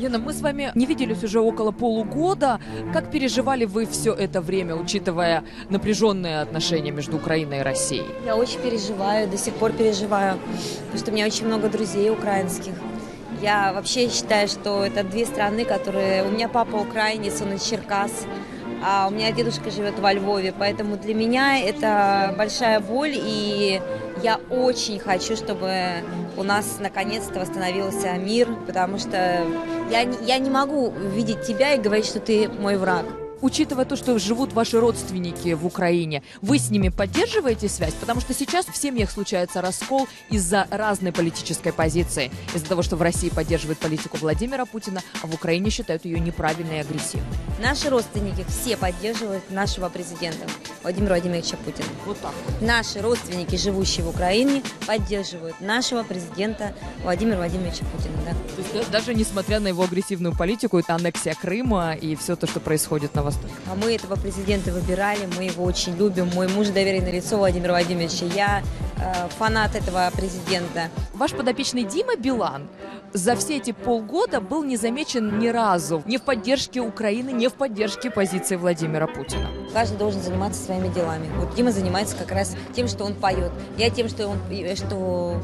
Лена, мы с вами не виделись уже около полугода. Как переживали вы все это время, учитывая напряженные отношения между Украиной и Россией? Я очень переживаю, до сих пор переживаю, потому что у меня очень много друзей украинских. Я вообще считаю, что это две страны, которые... У меня папа украинец, он из Черкас, а у меня дедушка живет во Львове, поэтому для меня это большая боль, и я очень хочу, чтобы у нас наконец-то восстановился мир, потому что я, я не могу видеть тебя и говорить, что ты мой враг. Учитывая то, что живут ваши родственники в Украине, вы с ними поддерживаете связь? Потому что сейчас в семьях случается раскол из-за разной политической позиции. Из-за того, что в России поддерживают политику Владимира Путина, а в Украине считают ее неправильной и агрессивной. Наши родственники все поддерживают нашего президента Владимира Владимировича Путина. Вот так вот. Наши родственники, живущие в Украине, поддерживают нашего президента Владимира Владимировича Путина. Да? То есть да- даже несмотря на его агрессивную политику, это аннексия Крыма и все то, что происходит на Востоке. А мы этого президента выбирали, мы его очень любим. Мой муж доверенное лицо Владимир Владимирович. Я э, фанат этого президента. Ваш подопечный Дима Билан за все эти полгода был не замечен ни разу ни в поддержке Украины, ни в поддержке позиции Владимира Путина. Каждый должен заниматься своими делами. Вот Дима занимается как раз тем, что он поет. Я тем, что, он, что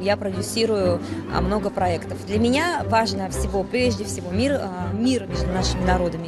я продюсирую а, много проектов. Для меня важно всего, прежде всего, мир, а, мир между нашими народами.